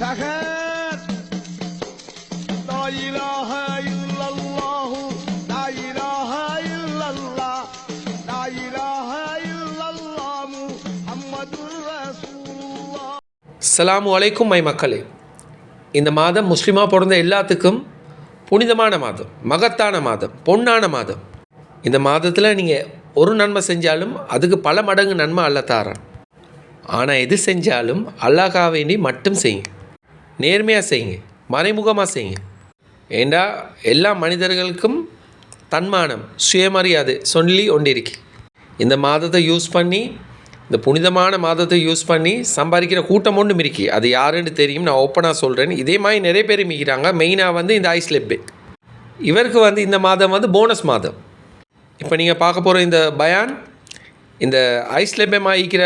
شهاد لا my மக்களே இந்த மாதம் முஸ்லீமாக பிறந்த எல்லாத்துக்கும் புனிதமான மாதம் மகத்தான மாதம் பொன்னான மாதம். இந்த மாதத்தில் நீங்கள் ஒரு நன்மை செஞ்சாலும் அதுக்கு பல மடங்கு நன்மை அல்ல தாரான் ஆனால் எது செஞ்சாலும் அல்லாஹாவேண்டி மட்டும் செய்யும். நேர்மையாக செய்யுங்க. மறைமுகமாக செய்யுங்க. ஏண்டா எல்லா மனிதர்களுக்கும் தன்மானம் சுயமரியாதை சொல்லி ஒன்றிருக்கு இந்த மாதத்தை யூஸ் பண்ணி இந்த புனிதமான மாதத்தை யூஸ் பண்ணி சம்பாதிக்கிற கூட்டம் ஒன்று இருக்கு. அது யாருன்னு தெரியும் நான் ஓப்பனாக சொல்கிறேன் இதே மாதிரி நிறைய பேர் மிக்கிறாங்க மெயினாக வந்து இந்த ஐஸ் லெப்பு இவருக்கு வந்து இந்த மாதம் வந்து போனஸ் மாதம். இப்போ நீங்கள் பார்க்க போகிற இந்த பயான் இந்த ஐஸ் லெப்பமாக இருக்கிற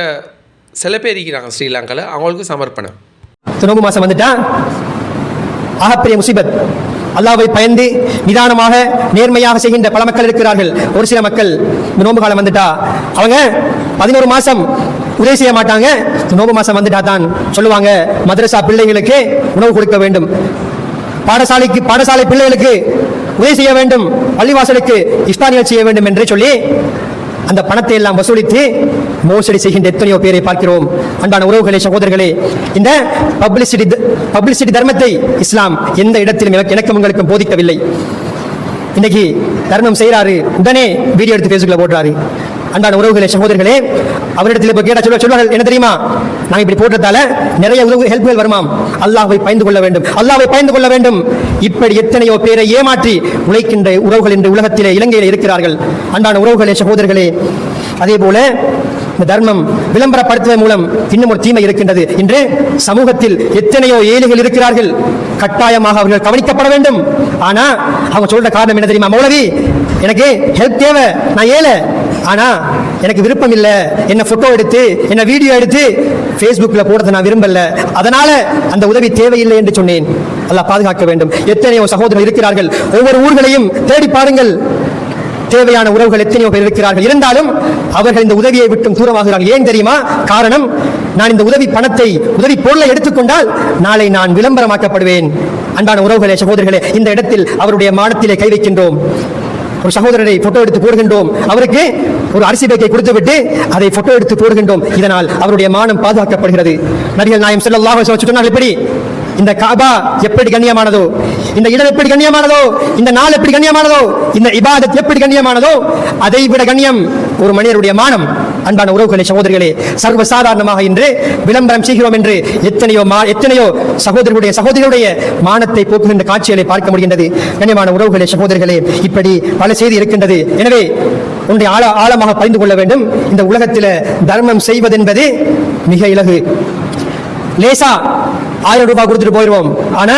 சில பேர் இருக்கிறாங்க ஸ்ரீலங்காவில் அவங்களுக்கு சமர்ப்பணம். நோம்பு மாசம் வந்துட்டா? ஆகப்பெரிய முசீபத். அல்லாவை பயந்து நிதானமாக நேர்மையாக செய்கின்ற பல மக்கள் இருக்கிறார்கள். ஒரு சில மக்கள் இந்த நோம்பு காலம் வந்துட்டா? அவங்க பதினோரு மாசம் உதவி செய்ய மாட்டாங்க. நோம்பு மாசம் வந்துட்டா தான் சொல்லுவாங்க. மதரசா பிள்ளைகளுக்கு உணவு கொடுக்க வேண்டும். பாடசாலைக்கு பாடசாலை பிள்ளைகளுக்கு உதவி செய்ய வேண்டும். பள்ளிவாசலுக்கு இஸ்தானியல் செய்ய வேண்டும் என்று சொல்லி அந்த பணத்தை எல்லாம் வசூலித்து மோசடி செய்கின்ற எத்தனையோ பேரை பார்க்கிறோம். அன்பான உறவுகளே சகோதரர்களே இந்த பப்ளிசிட்டி பப்ளிசிட்டி தர்மத்தை இஸ்லாம் எந்த இடத்திலும் எனக்கு எனக்கும் உங்களுக்கும் போதிக்கவில்லை. இன்னைக்கு தர்மம் செய்கிறாரு உடனே வீடியோ எடுத்து ஃபேஸ்புக்கில் போடுறாரு. அன்பான உறவுகளே சகோதரர்களே அவரிடத்தில் இப்போ கேட்டால் சொல்ல சொல்வார்கள் என்ன தெரியுமா? நாங்கள் இப்படி போட்டதால நிறைய உதவு ஹெல்ப்புகள் வருமாம். அல்லாஹை பயந்து கொள்ள வேண்டும். அல்லாஹை பயந்து கொள்ள வேண்டும். இப்படி எத்தனையோ பேரை ஏமாற்றி உழைக்கின்ற உறவுகள் இன்று உலகத்திலே இலங்கையில் இருக்கிறார்கள். அன்பான உறவுகளே சகோதரர்களே அதே போல இந்த தர்மம் விளம்பரப்படுத்துவதன் மூலம் இன்னும் ஒரு தீமை இருக்கின்றது. இன்று சமூகத்தில் எத்தனையோ ஏழைகள் இருக்கிறார்கள். கட்டாயமாக அவர்கள் கவனிக்கப்பட வேண்டும். ஆனா அவங்க சொல்ற காரணம் என்ன தெரியுமா மௌலவி? எனக்கு ஹெல்ப் தேவை. நான் ஏழை. ஆனா எனக்கு விருப்பம் இல்லை என்னை ஃபோட்டோ எடுத்து என்னை வீடியோ எடுத்து ஃபேஸ்புக்கில் போடுறதை நான் விரும்பல. அதனால் அந்த உதவி தேவையில்லை என்று சொன்னேன். அல்லாஹ் பாதுகாக்க வேண்டும். எத்தனையோ சகோதரர்கள் இருக்கிறார்கள். ஒவ்வொரு ஊர்களையும் தேடி பாருங்கள். தேவையான உறவுகள் எத்தனையோ பேர் இருக்கிறார்கள். இருந்தாலும் அவர்கள் இந்த உதவியை விட்டும் தூரமாகிறார்கள். ஏன் தெரியுமா? காரணம் நான் இந்த உதவி பணத்தை உதவி பொருளை எடுத்துக்கொண்டால் நாளை நான் விளம்பரமாக்கப்படுவேன். அன்பான உறவுகளே சகோதரர்களே இந்த இடத்தில் அவருடைய மானத்திலே கை வைக்கின்றோம். ஒரு சகோதரரை போட்டோ எடுத்து போடுகின்றோம். அவருக்கு ஒரு அரிசி பேக்கை கொடுத்துவிட்டு அதை போட்டோ எடுத்து போடுகின்றோம். இதனால் அவருடைய மானம் பாதுகாக்கப்படுகிறது. நடிகர் நாயம் ஸல்லல்லாஹு அலைஹி சொன்னார்கள் எப்படி இந்த காபா எப்படி கண்ணியமானதோ? இந்த இடம் எப்படி கண்ணியமானதோ? இந்த நாள் எப்படி கண்ணியமானதோ? இந்த இபாதத் எப்படி கண்ணியமானதோ? அதை விட கண்ணியம் ஒரு மனிதருடைய மானம். அன்பான உறவுகளே சகோதரிகளே சர்வ சாதாரணமாக இன்று விளம்பரம் செய்கிறோம் என்று எத்தனையோ மா எத்தனையோ சகோதரருடைய சகோதரிகளுடைய மானத்தை போக்குகின்ற காட்சிகளை பார்க்க முடிகின்றது. கண்ணியமான உறவுகளே சகோதரிகளே இப்படி பல செய்தி இருக்கின்றது. எனவே ஒன்றை ஆழ ஆழமாக பறிந்து கொள்ள வேண்டும். இந்த உலகத்தில் தர்மம் செய்வதென்பது மிக இலகு. லேசா ஆயிரம் ரூபாய் கொடுத்துட்டு போயிடுவோம் ஆனா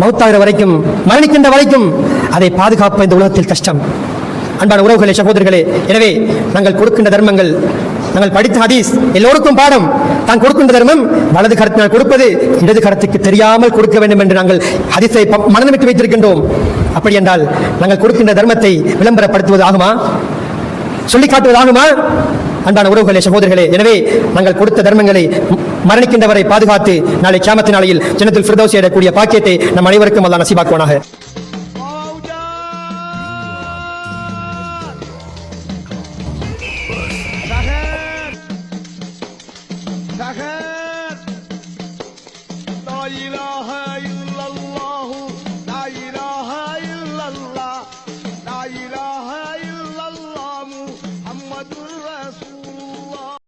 மௌத்தாகிற வரைக்கும் மரணிக்கின்ற வரைக்கும் அதை பாதுகாப்ப இந்த உலகத்தில் கஷ்டம். அன்பான உறவுகளே சகோதரர்களே எனவே நாங்கள் கொடுக்கின்ற தர்மங்கள் நாங்கள் படித்த ஹதீஸ் எல்லோருக்கும் பாடம். தான் கொடுக்கின்ற தர்மம் வலது கரத்தினால் கொடுப்பது இடது கரத்துக்கு தெரியாமல் கொடுக்க வேண்டும் என்று நாங்கள் ஹதீஸை ப- விட்டு வைத்திருக்கின்றோம். அப்படி என்றால் நாங்கள் கொடுக்கின்ற தர்மத்தை விளம்பரப்படுத்துவது ஆகுமா? சொல்லி காட்டுவதாகுமா அன்பான உறவுகளே சகோதரர்களே எனவே நாங்கள் கொடுத்த தர்மங்களை மரணிக்கின்றவரை பாதுகாத்து நாளை கியாமத்து நாளையில் ஜனத்தில் பாக்கியத்தை நம் அனைவருக்கும் அல்லாஹ் நசீபாக்குவானாக.